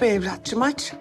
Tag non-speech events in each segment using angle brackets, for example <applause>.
Be evlatçım aç.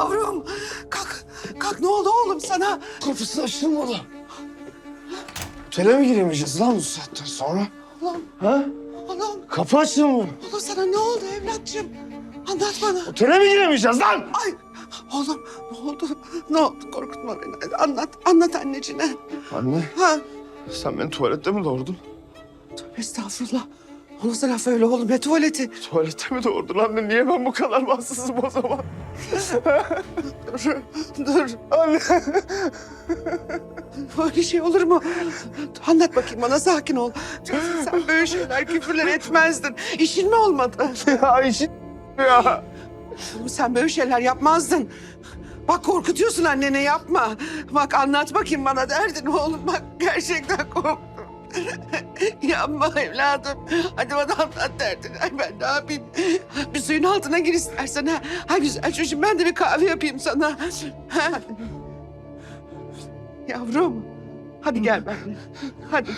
Yavrum kalk kalk ne oldu oğlum sana? Kapısı açılmadı. Otele mi giremeyeceğiz lan bu saatten sonra? Oğlum Ha? oğlum Kapı açılmıyor. oğlum sana ne oldu evlatçım? Anlat bana. Otele mi giremeyeceğiz lan? Ay oğlum ne oldu? Ne oldu korkutma beni. Anlat anlat anneciğine. Anne Ha sen beni tuvalette mi doğurdun? tövbe estağfurullah. O nasıl laf öyle oğlum ne tuvaleti? Tuvalette mi doğurdun anne? Niye ben bu kadar bahtsızım o zaman? Dur dur. Anne. Böyle şey olur mu? Anlat bakayım bana sakin ol. Sen böyle şeyler küfürler etmezdin. İşin mi olmadı? ya işin ya. Sen böyle şeyler yapmazdın. Bak korkutuyorsun annene yapma. Bak anlat bakayım bana derdin oğlum. Bak gerçekten korktum. Yapma evladım. Hadi bana anlat derdin. Ay ben ne yapayım? Bir suyun altına gir istersen ha. Ha güzel çocuğum ben de bir kahve yapayım sana. Ha? Yavrum. Hadi gel benimle. Hadi.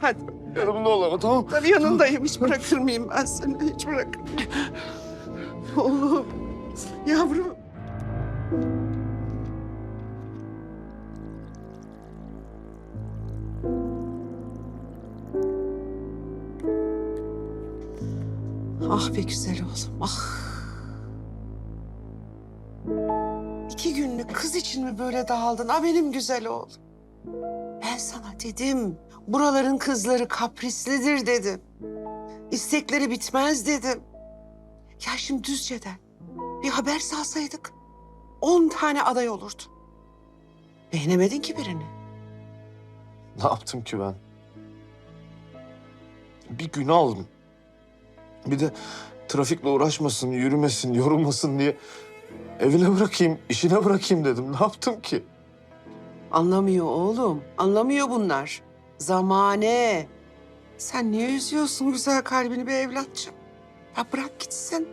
Hadi. Yanımda ol ama tamam? Tabii yanındayım. Hiç bırakır mıyım ben seni? Hiç bırakır mıyım? Oğlum. Yavrum. Ah be güzel oğlum. Ah. İki günlük kız için mi böyle dağıldın? Ah benim güzel oğlum. Ben sana dedim. Buraların kızları kaprislidir dedim. İstekleri bitmez dedim. Ya şimdi Düzce'den bir haber salsaydık on tane aday olurdu. Beğenemedin ki birini. Ne yaptım ki ben? Bir gün aldım. Bir de trafikle uğraşmasın, yürümesin, yorulmasın diye evine bırakayım, işine bırakayım dedim. Ne yaptım ki? Anlamıyor oğlum. Anlamıyor bunlar. Zamane. Sen niye üzüyorsun güzel kalbini be evlatçım? Ya bırak gitsin.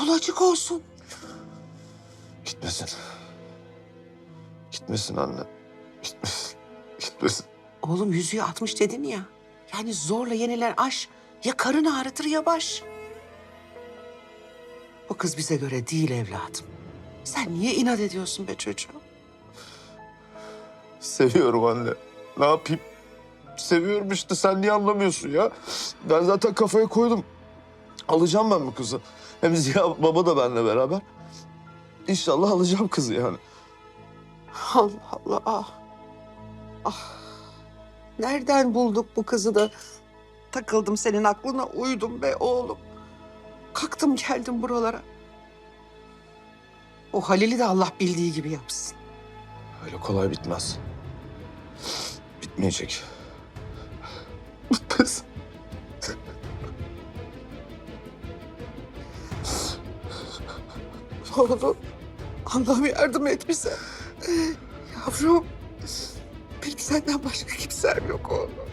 Yol açık olsun. Gitmesin. Gitmesin anne. Gitmesin. Gitmesin. Oğlum yüzüğü atmış dedin ya. Yani zorla yenilen aşk ya karın ağrıtır ya baş. Bu kız bize göre değil evladım. Sen niye inat ediyorsun be çocuğum? Seviyorum anne. Ne yapayım? Seviyorum işte. Sen niye anlamıyorsun ya? Ben zaten kafaya koydum. Alacağım ben bu kızı. Hem Ziya baba da benimle beraber. İnşallah alacağım kızı yani. Allah Allah ah. Ah. Nereden bulduk bu kızı da takıldım senin aklına uydum be oğlum. Kalktım geldim buralara. O Halil'i de Allah bildiği gibi yapsın. Öyle kolay bitmez. Bitmeyecek. Bitmez. Oğlum Allah'ım yardım et bize. Yavrum benim senden başka kimsem yok oğlum.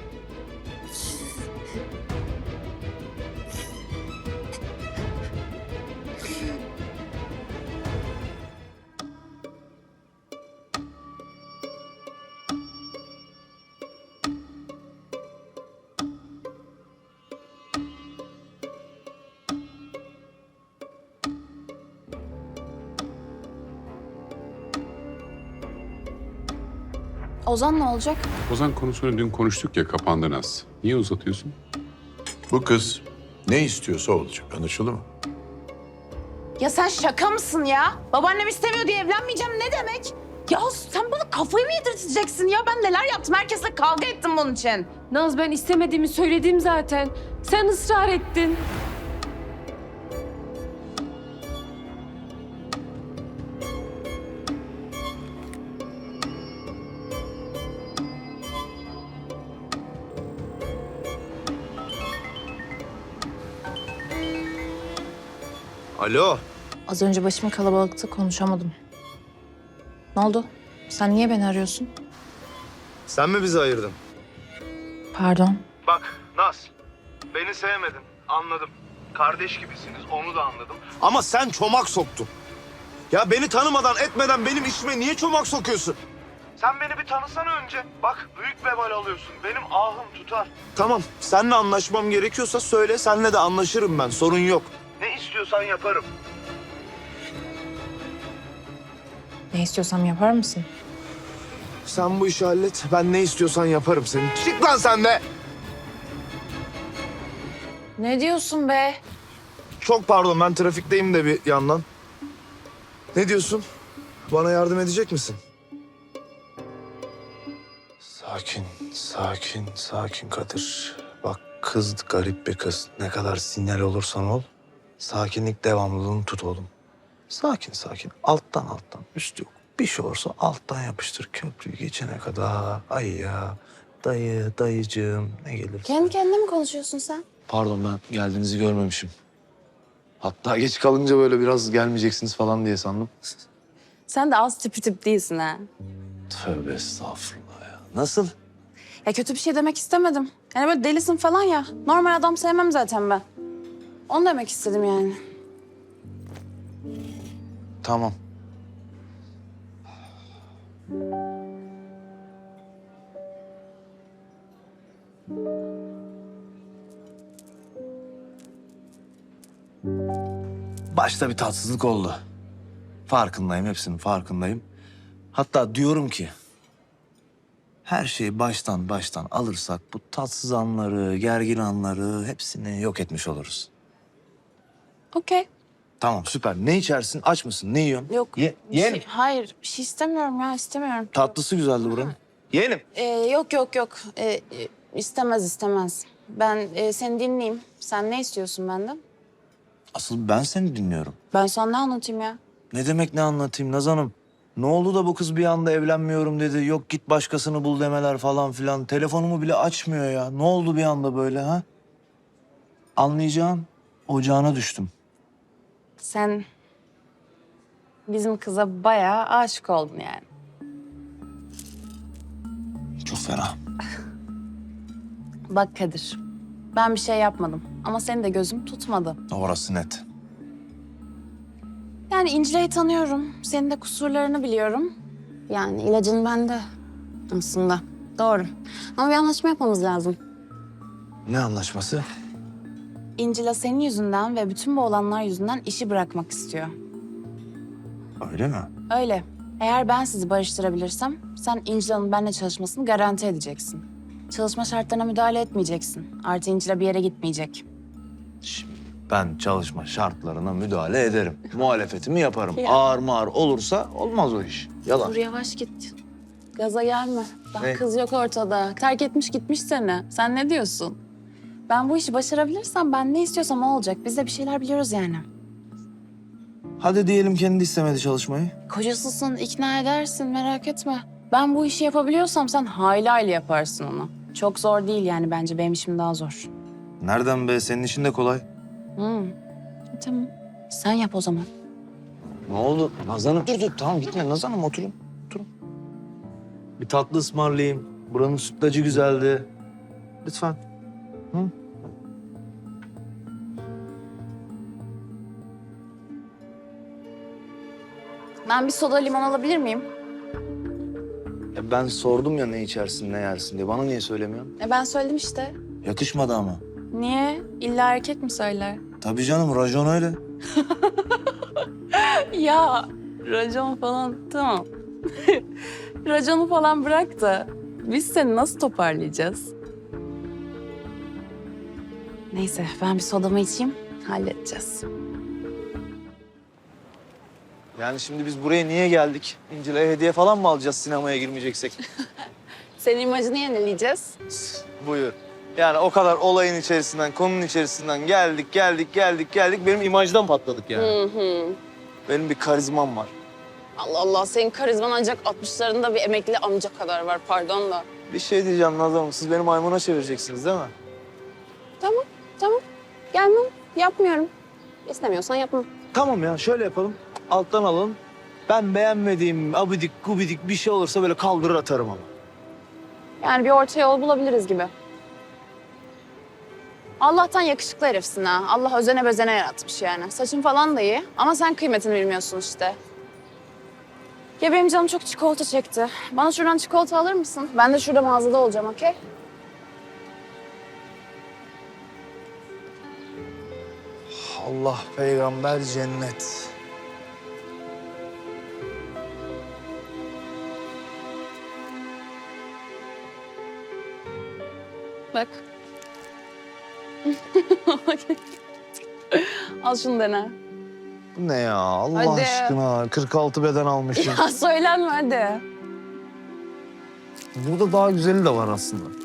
Ozan ne olacak? Ozan konusunu dün konuştuk ya kapandı Naz. Niye uzatıyorsun? Bu kız ne istiyorsa olacak. Anlaşıldı mı? Ya sen şaka mısın ya? Babaannem istemiyor diye evlenmeyeceğim ne demek? Ya sen bana kafayı mı yedirteceksin ya? Ben neler yaptım? Herkesle kavga ettim bunun için. Naz ben istemediğimi söyledim zaten. Sen ısrar ettin. Alo. Az önce başım kalabalıktı konuşamadım. Ne oldu? Sen niye beni arıyorsun? Sen mi bizi ayırdın? Pardon. Bak Naz, beni sevmedin. Anladım. Kardeş gibisiniz, onu da anladım. Ama sen çomak soktun. Ya beni tanımadan etmeden benim işime niye çomak sokuyorsun? Sen beni bir tanısana önce. Bak büyük vebal alıyorsun. Benim ahım tutar. Tamam, seninle anlaşmam gerekiyorsa söyle, seninle de anlaşırım ben. Sorun yok. İstiyorsan yaparım. Ne istiyorsam yapar mısın? Sen bu işi hallet, ben ne istiyorsan yaparım senin. Çık lan sen de! Ne diyorsun be? Çok pardon, ben trafikteyim de bir yandan. Ne diyorsun? Bana yardım edecek misin? Sakin, sakin, sakin Kadir. Bak kız garip bir kız. Ne kadar sinyal olursan ol. Sakinlik devamlılığını tut oğlum. Sakin sakin. Alttan alttan. Üst yok. Bir şey olursa alttan yapıştır. Köprüyü geçene kadar. Ay ya. Dayı, dayıcığım ne gelir? Kendi kendine mi konuşuyorsun sen? Pardon ben geldiğinizi görmemişim. Hatta geç kalınca böyle biraz gelmeyeceksiniz falan diye sandım. Sen de az tipi tip değilsin ha. Tövbe estağfurullah ya. Nasıl? Ya kötü bir şey demek istemedim. Yani böyle delisin falan ya. Normal adam sevmem zaten ben. Onu demek istedim yani. Tamam. Başta bir tatsızlık oldu. Farkındayım, hepsinin farkındayım. Hatta diyorum ki... ...her şeyi baştan baştan alırsak... ...bu tatsız anları, gergin anları hepsini yok etmiş oluruz. Okey. Tamam süper. Ne içersin? Aç mısın? Ne yiyorsun? Yok. Ye, bir yeğenim. şey- hayır bir şey istemiyorum ya istemiyorum. Tatlısı güzeldi buranın. Yeğenim. Ee, yok yok yok. Ee, istemez istemez. Ben e, seni dinleyeyim. Sen ne istiyorsun benden? Asıl ben seni dinliyorum. Ben sana ne anlatayım ya? Ne demek ne anlatayım Naz Hanım? Ne oldu da bu kız bir anda evlenmiyorum dedi. Yok git başkasını bul demeler falan filan. Telefonumu bile açmıyor ya. Ne oldu bir anda böyle ha? Anlayacağın ocağına düştüm. Sen bizim kıza bayağı aşık oldun yani. Çok fena. Bak Kadir, ben bir şey yapmadım ama seni de gözüm tutmadı. Orası net. Yani İncile'yi tanıyorum, senin de kusurlarını biliyorum. Yani ilacın bende aslında. Doğru. Ama bir anlaşma yapmamız lazım. Ne anlaşması? İncila senin yüzünden ve bütün bu olanlar yüzünden işi bırakmak istiyor. Öyle mi? Öyle. Eğer ben sizi barıştırabilirsem sen İncila'nın benimle çalışmasını garanti edeceksin. Çalışma şartlarına müdahale etmeyeceksin. Artı İncila bir yere gitmeyecek. Şimdi ben çalışma şartlarına müdahale ederim. <laughs> Muhalefetimi yaparım. Ya. Ağır mağır olursa olmaz o iş. Yalan. Dur yavaş git. Gaza gelme. Daha Ne? kız yok ortada. Terk etmiş gitmiş seni. Sen ne diyorsun? Ben bu işi başarabilirsem ben ne istiyorsam o olacak. Biz de bir şeyler biliyoruz yani. Hadi diyelim kendi istemedi çalışmayı. Kocasısın, ikna edersin merak etme. Ben bu işi yapabiliyorsam sen hayli hayli yaparsın onu. Çok zor değil yani bence benim işim daha zor. Nereden be? Senin işin de kolay. Hmm. Tamam. Sen yap o zaman. Ne oldu? Nazan'ım dur dur tamam gitme Nazan'ım oturun. Oturun. Bir tatlı ısmarlayayım. Buranın sütlacı güzeldi. Lütfen. Hı? Ben bir soda limon alabilir miyim? Ya ben sordum ya ne içersin ne yersin diye. Bana niye söylemiyorsun? E ben söyledim işte. Yakışmadı ama. Niye? İlla erkek mi söyler? Tabii canım racon öyle. <laughs> Ya racon falan tamam. <laughs> Raconu falan bırak da biz seni nasıl toparlayacağız? Neyse ben bir sodamı içeyim halledeceğiz. Yani şimdi biz buraya niye geldik? İncil'e hediye falan mı alacağız sinemaya girmeyeceksek? <laughs> Senin imajını yenileyeceğiz. Buyur. Yani o kadar olayın içerisinden, konunun içerisinden geldik, geldik, geldik, geldik. Benim imajdan patladık yani. Hı hı. Benim bir karizmam var. Allah Allah senin karizman ancak 60'larında bir emekli amca kadar var pardon da. Bir şey diyeceğim Nazlı Hanım, siz beni maymuna çevireceksiniz değil mi? Tamam tamam gelmem yapmıyorum. İstemiyorsan yapma. Tamam ya, şöyle yapalım. Alttan alalım. Ben beğenmediğim abidik gubidik bir şey olursa böyle kaldırır atarım ama. Yani bir orta yol bulabiliriz gibi. Allah'tan yakışıklı herifsin ha. Allah özene bezene yaratmış yani. Saçın falan da iyi ama sen kıymetini bilmiyorsun işte. Ya benim canım çok çikolata çekti. Bana şuradan çikolata alır mısın? Ben de şurada mağazada olacağım, okey? Allah peygamber cennet. Bak. <laughs> Al şunu dene. Bu ne ya? Allah Hadi. aşkına. 46 beden almışım. <laughs> Ya söylenme hadi. Burada daha güzeli de var aslında.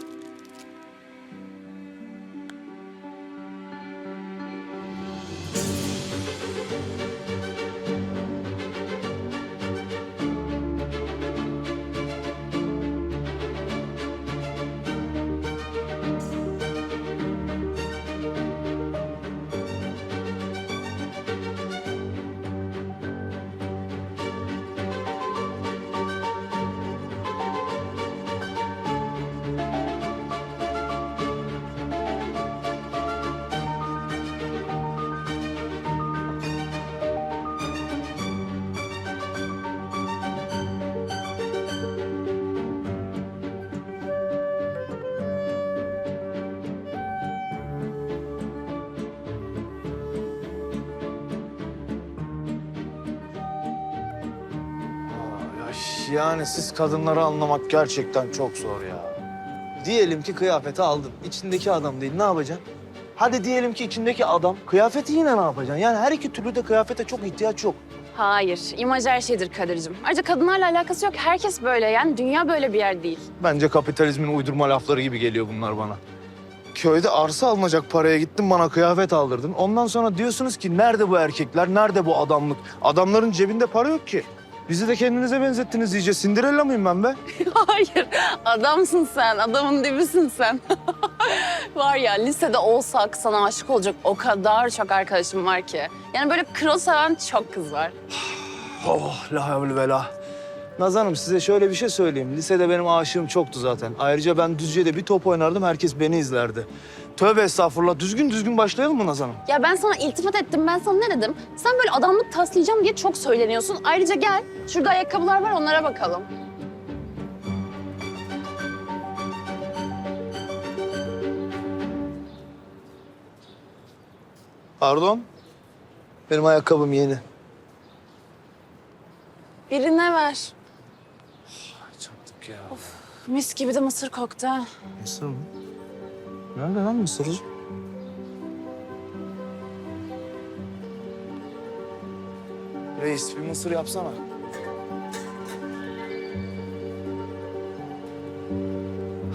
Yani siz kadınları anlamak gerçekten çok zor ya. Diyelim ki kıyafeti aldın. İçindeki adam değil. Ne yapacaksın? Hadi diyelim ki içindeki adam. Kıyafeti yine ne yapacaksın? Yani her iki türlü de kıyafete çok ihtiyaç yok. Hayır, imaj her şeydir Kadir'cim. Ayrıca kadınlarla alakası yok. Herkes böyle yani dünya böyle bir yer değil. Bence kapitalizmin uydurma lafları gibi geliyor bunlar bana. Köyde arsa alınacak paraya gittin bana kıyafet aldırdın. Ondan sonra diyorsunuz ki nerede bu erkekler, nerede bu adamlık? Adamların cebinde para yok ki. Bizi de kendinize benzettiniz iyice. Cinderella mıyım ben be? <laughs> Hayır, adamsın sen, adamın dibisin sen. <laughs> var ya lisede olsak sana aşık olacak o kadar çok arkadaşım var ki. Yani böyle kro seven çok kız var. <sighs> Oh la havle ve la. Naz Hanım size şöyle bir şey söyleyeyim. Lisede benim aşığım çoktu zaten. Ayrıca ben Düzce'de bir top oynardım, herkes beni izlerdi. Tövbe estağfurullah. Düzgün düzgün başlayalım mı Naz Hanım? Ya ben sana iltifat ettim, ben sana ne dedim? Sen böyle adamlık taslayacağım diye çok söyleniyorsun. Ayrıca gel, şurada ayakkabılar var onlara bakalım. Pardon? Benim ayakkabım yeni. Birine ver. Çattık ya. Mis gibi de mısır koktu ha. Mısır mı? Nerede lan mısır? Reis bir mısır yapsana.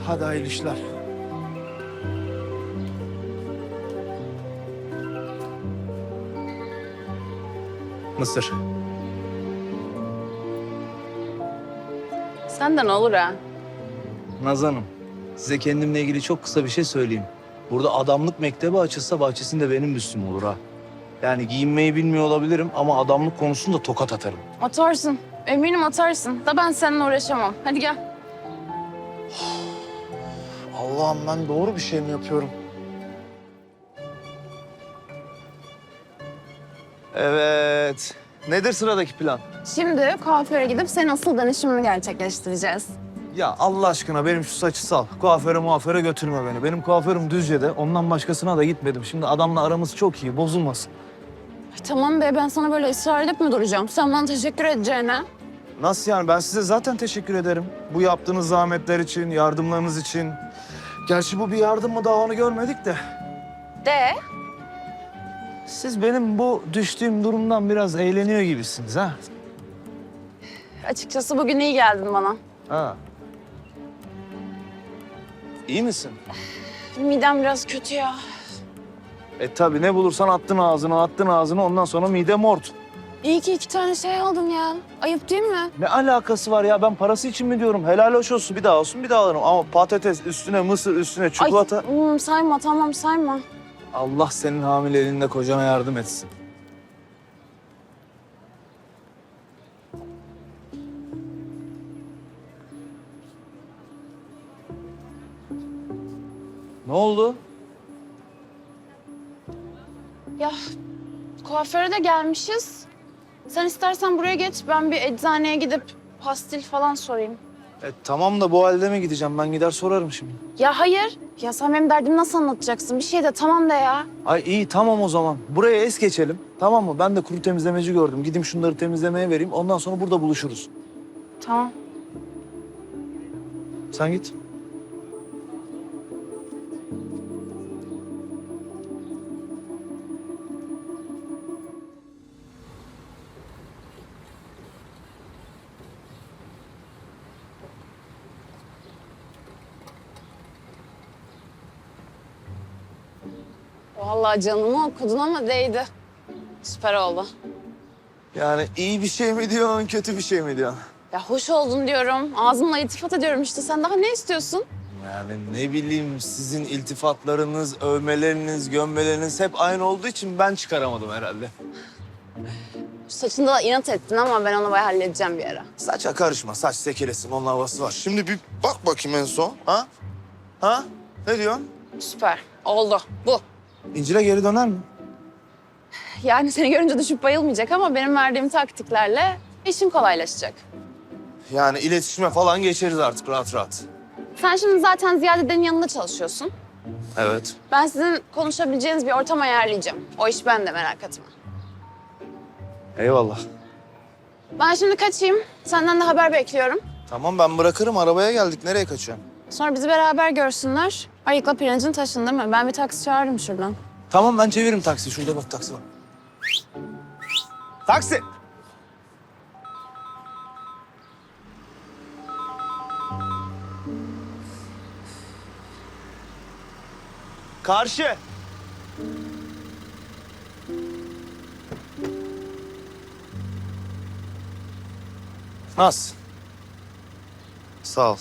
Hadi hayırlı işler. Mısır. Senden olur ha. Nazan'ım, size kendimle ilgili çok kısa bir şey söyleyeyim. Burada adamlık mektebi açılsa bahçesinde benim üstüm olur ha. Yani giyinmeyi bilmiyor olabilirim ama adamlık konusunda tokat atarım. Atarsın. Eminim atarsın. Da ben seninle uğraşamam. Hadi gel. <sighs> Allah'ım ben doğru bir şey mi yapıyorum? Evet. Nedir sıradaki plan? Şimdi kuaföre gidip senin asıl danışımını gerçekleştireceğiz. Ya Allah aşkına benim şu saçı sal. Kuaföre muaföre götürme beni. Benim kuaförüm Düzce'de. Ondan başkasına da gitmedim. Şimdi adamla aramız çok iyi. Bozulmasın. Ay, tamam be ben sana böyle ısrar edip mi duracağım? Sen bana teşekkür edeceğine. Nasıl yani? Ben size zaten teşekkür ederim. Bu yaptığınız zahmetler için, yardımlarınız için. Gerçi bu bir yardım mı daha onu görmedik de. De. Siz benim bu düştüğüm durumdan biraz eğleniyor gibisiniz ha? Açıkçası bugün iyi geldin bana. Ha. İyi misin? Midem biraz kötü ya. E tabii ne bulursan attın ağzına, attın ağzına ondan sonra mide mort. İyi ki iki tane şey aldım ya. Ayıp değil mi? Ne alakası var ya ben parası için mi diyorum? Helal hoş olsun bir daha olsun bir daha alırım. Ama patates üstüne mısır üstüne çikolata. Ay, hmm, sayma tamam sayma. Allah senin hamileliğinde kocana yardım etsin. Ne oldu? Ya kuaföre de gelmişiz. Sen istersen buraya geç. Ben bir eczaneye gidip pastil falan sorayım. E, tamam da bu halde mi gideceğim? Ben gider sorarım şimdi. Ya hayır. Ya sen benim derdimi nasıl anlatacaksın? Bir şey de tamam de ya. Ay iyi tamam o zaman. Buraya es geçelim. Tamam mı? Ben de kuru temizlemeci gördüm. Gideyim şunları temizlemeye vereyim. Ondan sonra burada buluşuruz. Tamam. Sen git. Vallahi canımı okudun ama değdi. Süper oldu. Yani iyi bir şey mi diyorsun, kötü bir şey mi diyorsun? Ya hoş oldun diyorum. Ağzımla iltifat ediyorum işte. Sen daha ne istiyorsun? Yani ne bileyim sizin iltifatlarınız, övmeleriniz, gömmeleriniz hep aynı olduğu için ben çıkaramadım herhalde. Saçında da inat ettin ama ben onu bayağı halledeceğim bir ara. Saça karışma, saç sekelesin, onun havası var. Şimdi bir bak bakayım en son, ha? Ha? Ne diyorsun? Süper. Oldu. Bu. İncil'e geri döner mi? Yani seni görünce düşüp bayılmayacak ama benim verdiğim taktiklerle işin kolaylaşacak. Yani iletişime falan geçeriz artık rahat rahat. Sen şimdi zaten Ziyade'nin yanında çalışıyorsun. Evet. Ben sizin konuşabileceğiniz bir ortam ayarlayacağım. O iş bende merak etme. Eyvallah. Ben şimdi kaçayım. Senden de haber bekliyorum. Tamam ben bırakırım, arabaya geldik. Nereye kaçıyorsun? Sonra bizi beraber görsünler. Ayıkla pirincin taşın değil mi? Ben bir taksi çağırırım şuradan. Tamam ben çeviririm taksi. Şurada bak taksi var. Taksi! Karşı. Nasıl? Sağ ol.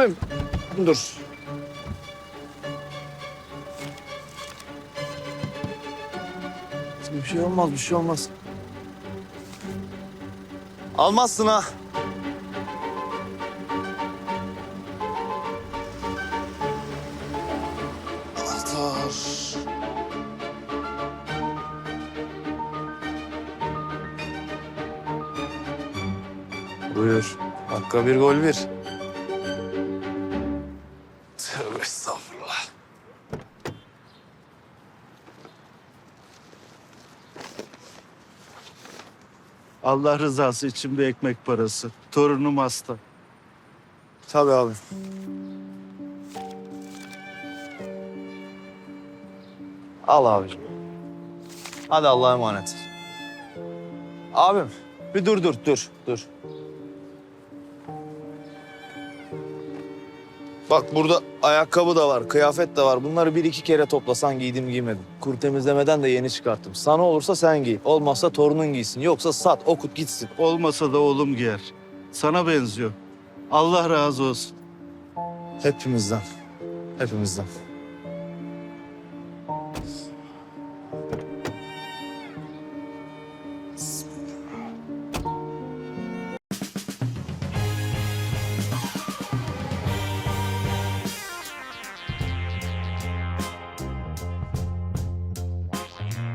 Abim dur. Bir şey olmaz, bir şey olmaz. Almazsın ha. Anahtar. Buyur. Dakika bir gol bir. Allah rızası bir ekmek parası. Torunum hasta. Tabii abi. Al abicim. Hadi Allah'a emanet. Abim bir dur dur dur dur. Bak burada ayakkabı da var, kıyafet de var. Bunları bir iki kere toplasan giydim giymedim. Kur temizlemeden de yeni çıkarttım. Sana olursa sen giy. Olmazsa torunun giysin. Yoksa sat, okut gitsin. Olmasa da oğlum giyer. Sana benziyor. Allah razı olsun. Hepimizden. Hepimizden.